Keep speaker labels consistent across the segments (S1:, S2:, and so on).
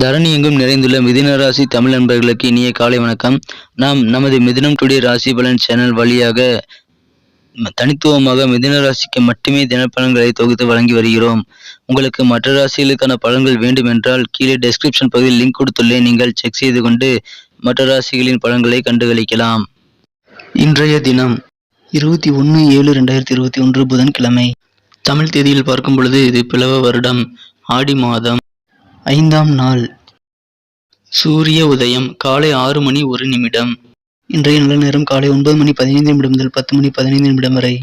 S1: தரணி எங்கும் நிறைந்துள்ள மிதின ராசி தமிழ் நண்பர்களுக்கு இனிய காலை வணக்கம். நாம் நமது மிதினம் டுடே ராசி பலன் சேனல் வழியாக தனித்துவமாக மிதின ராசிக்கு மட்டுமே தினப்பலன்களை தொகுத்து வழங்கி வருகிறோம். உங்களுக்கு மற்ற ராசிகளுக்கான பலன்கள் வேண்டும் என்றால் கீழே டெஸ்கிரிப்ஷன் பகுதியில் லிங்க் கொடுத்துள்ளேன். நீங்கள் செக் செய்து கொண்டு மற்ற ராசிகளின் பலன்களை கண்டுகளிக்கலாம். இன்றைய தினம் இருபத்தி ஒன்று ஏழு ரெண்டாயிரத்தி இருபத்தி ஒன்று புதன்கிழமை. தமிழ் தேதியில் பார்க்கும் பொழுது இது பிளவ வருடம். ஆடி மாதம். ஐந்தாம் நாள். சூரிய உதயம் காலை ஆறு மணி ஒரு நிமிடம். இன்றைய நல்ல நேரம் காலை ஒன்பது மணி பதினைந்து நிமிடம் முதல் பத்து மணி பதினைந்து நிமிடம் வரை.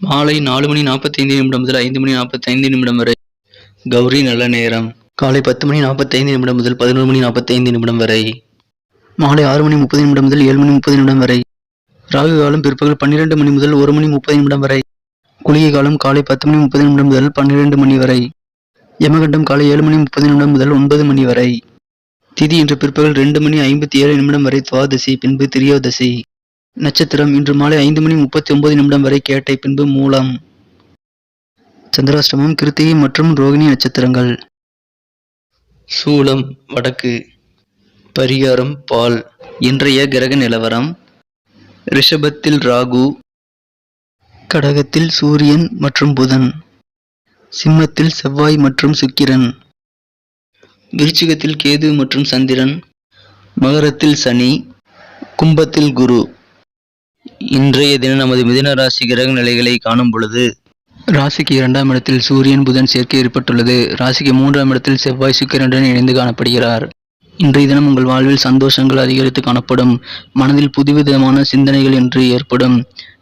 S1: மாலை நாலு மணி நாற்பத்தைந்து நிமிடம் முதல் ஐந்து மணி நாற்பத்தைந்து நிமிடம் வரை. கௌரி நல்ல நேரம். காலை பத்து மணி நாற்பத்தைந்து நிமிடம் முதல் பதினோரு மணி நாற்பத்தைந்து நிமிடம் வரை. மாலை ஆறு மணி முப்பது நிமிடம் முதல் ஏழு மணி முப்பது நிமிடம் வரை. ராகு காலம் பிற்பகல் பன்னிரெண்டு மணி முதல் ஒரு மணி முப்பது நிமிடம் வரை. குளிகை காலம் காலை பத்து மணி முப்பது நிமிடம் முதல் பன்னிரெண்டு மணி வரை. யமகண்டம் காலை ஏழு மணி முப்பது நிமிடம் முதல் ஒன்பது மணி வரை. திதி இன்று பிற்பகல் ரெண்டு மணி ஐம்பத்தி ஏழு நிமிடம் வரை துவாதசி பின்பு திரியோதசி. நட்சத்திரம் இன்று மாலை ஐந்து மணி முப்பத்தி ஒன்பது நிமிடம் வரை கேட்டை பின்பு மூலம். சந்திராஷ்டமம் கிருத்திகை மற்றும் ரோகிணி நட்சத்திரங்கள். சூலம் வடக்கு. பரிகாரம் பால். இன்றைய கிரக நிலவரம். ரிஷபத்தில் ராகு. கடகத்தில் சூரியன் மற்றும் புதன். சிம்மத்தில் செவ்வாய் மற்றும் சுக்கிரன். விருச்சிகத்தில் கேது மற்றும் சந்திரன். மகரத்தில் சனி. கும்பத்தில் குரு. இன்றைய தினம் நமது மிதன ராசி கிரக நிலைகளை காணும் பொழுது ராசிக்கு இரண்டாம் இடத்தில் சூரியன் புதன் சேர்க்கை ஏற்பட்டுள்ளது. ராசிக்கு மூன்றாம் இடத்தில் செவ்வாய் சுக்கிரனுடன் இணைந்து காணப்படுகிறார். இன்றைய தினம் உங்கள் வாழ்வில் சந்தோஷங்கள் அதிகரித்து காணப்படும். மனதில் புதுவிதமான சிந்தனைகள் என்று ஏற்படும்.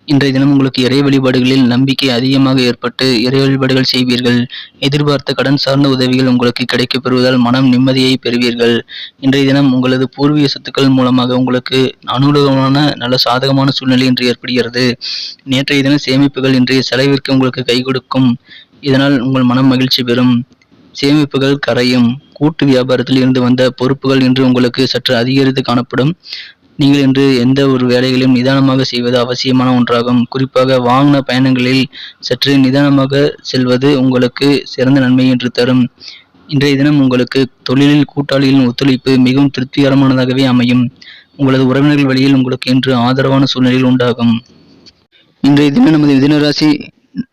S1: இன்றைய தினம் உங்களுக்கு இறை வழிபாடுகளில் நம்பிக்கை அதிகமாக ஏற்பட்டு இறை வழிபாடுகள் செய்வீர்கள். எதிர்பார்த்த கடன் சார்ந்த உதவிகள் உங்களுக்கு கிடைக்கப் பெறுவதால் மனம் நிம்மதியை பெறுவீர்கள். இன்றைய தினம் உங்களது பூர்வீக சொத்துக்கள் மூலமாக உங்களுக்கு அனுகூலமான நல்ல சாதகமான சூழ்நிலை இன்று ஏற்படுகிறது. நேற்றைய தின சேமிப்புகள் இன்றைய செலவிற்கு உங்களுக்கு கை கொடுக்கும். இதனால் உங்கள் மனம் மகிழ்ச்சி பெறும். சேமிப்புகள் கரையும். கூட்டு வியாபாரத்தில் இருந்து வந்த பொறுப்புகள் இன்று உங்களுக்கு சற்று அதிகரித்து காணப்படும். நீங்கள் இன்று எந்த ஒரு வேலைகளையும் நிதானமாக செய்வது அவசியமான ஒன்றாகும். குறிப்பாக வாகன பயணங்களில் சற்று நிதானமாக செல்வது உங்களுக்கு சிறந்த நன்மை என்று தரும். இன்றைய தினம் உங்களுக்கு தொழிலில் கூட்டாளிகளின் ஒத்துழைப்பு மிகவும் திருப்திகரமானதாகவே அமையும். உங்களது உறவினர்கள் வழியில் உங்களுக்கு இன்று ஆதரவான சூழ்நிலையில் உண்டாகும். இன்றைய தினம் நமது மிதனராசி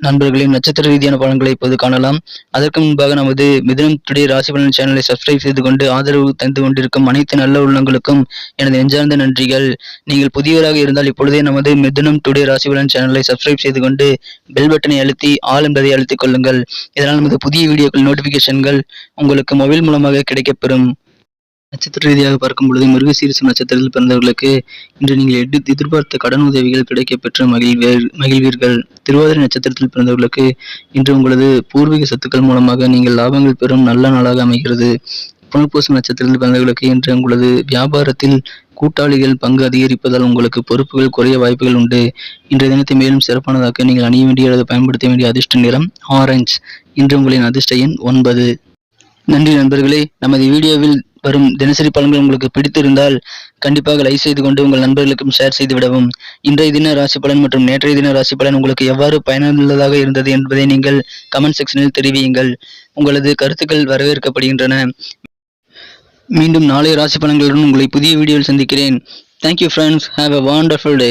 S1: நண்பர்களின் நட்சத்திர ரீதியான பலன்களை இப்போது காணலாம். அதற்கு முன்பாக நமது மிதனம் டுடே ராசி பலன் சேனலை சப்ஸ்கிரைப் செய்து கொண்டு ஆதரவு தந்து கொண்டிருக்கும் அனைத்து நல்ல உள்ளங்களுக்கும் எனது நெஞ்சார்ந்த நன்றிகள். நீங்கள் புதியவராக இருந்தால் இப்பொழுதே நமது மிதனம் டுடே ராசி பலன் சேனலை சப்ஸ்கிரைப் செய்து கொண்டு பெல் பட்டனை அழுத்தி ஆல் என்பதை அழுத்திக் கொள்ளுங்கள். இதனால் நமது புதிய வீடியோக்கள் நோட்டிபிகேஷன்கள் உங்களுக்கு மொபைல் மூலமாக கிடைக்கப்பெறும். நட்சத்திர ரீதியாக பார்க்கும் பொழுது மிருகசீரிசம் நட்சத்திரத்தில் பிறந்தவர்களுக்கு இன்று நீங்கள் எடு எதிர்பார்த்த கடன் உதவிகள் கிடைக்கப் பெற்று மகிழ்வீர் மகிழ்வீர்கள். திருவாதிரை நட்சத்திரத்தில் பிறந்தவர்களுக்கு இன்று உங்களது பூர்வீக சொத்துக்கள் மூலமாக நீங்கள் லாபங்கள் பெறும் நல்ல நாளாக அமைகிறது. புனர்பூசம் நட்சத்திரத்தில் பிறந்தவர்களுக்கு இன்று உங்களது வியாபாரத்தில் கூட்டாளிகள் பங்கு அதிகரிப்பதால் உங்களுக்கு பொறுப்புகள் குறைய வாய்ப்புகள் உண்டு. இன்றைய தினத்தை மேலும் சிறப்பானதாக நீங்கள் அணிய வேண்டிய அல்லது பயன்படுத்த வேண்டிய அதிர்ஷ்ட நிறம் ஆரஞ்சு. இன்று உங்களின் அதிர்ஷ்ட எண் ஒன்பது. நன்றி நண்பர்களே. நமது வீடியோவில் வரும் தினசரி பலன்கள் உங்களுக்கு பிடித்திருந்தால் கண்டிப்பாக லைக் செய்து கொண்டு உங்கள் நண்பர்களுக்கும் ஷேர் செய்து விடவும். இன்றைய தின ராசி பலன் மற்றும் நேற்றைய தின ராசி பலன் உங்களுக்கு எவ்வாறு பயனுள்ளதாக இருந்தது என்பதை நீங்கள் கமெண்ட் செக்ஷனில் தெரிவியுங்கள். உங்களது கருத்துக்கள் வரவேற்கப்படுகின்றன. மீண்டும் நாளை ராசி பலன்களுடன் உங்களை புதிய வீடியோவில் சந்திக்கிறேன். Thank you friends have a wonderful day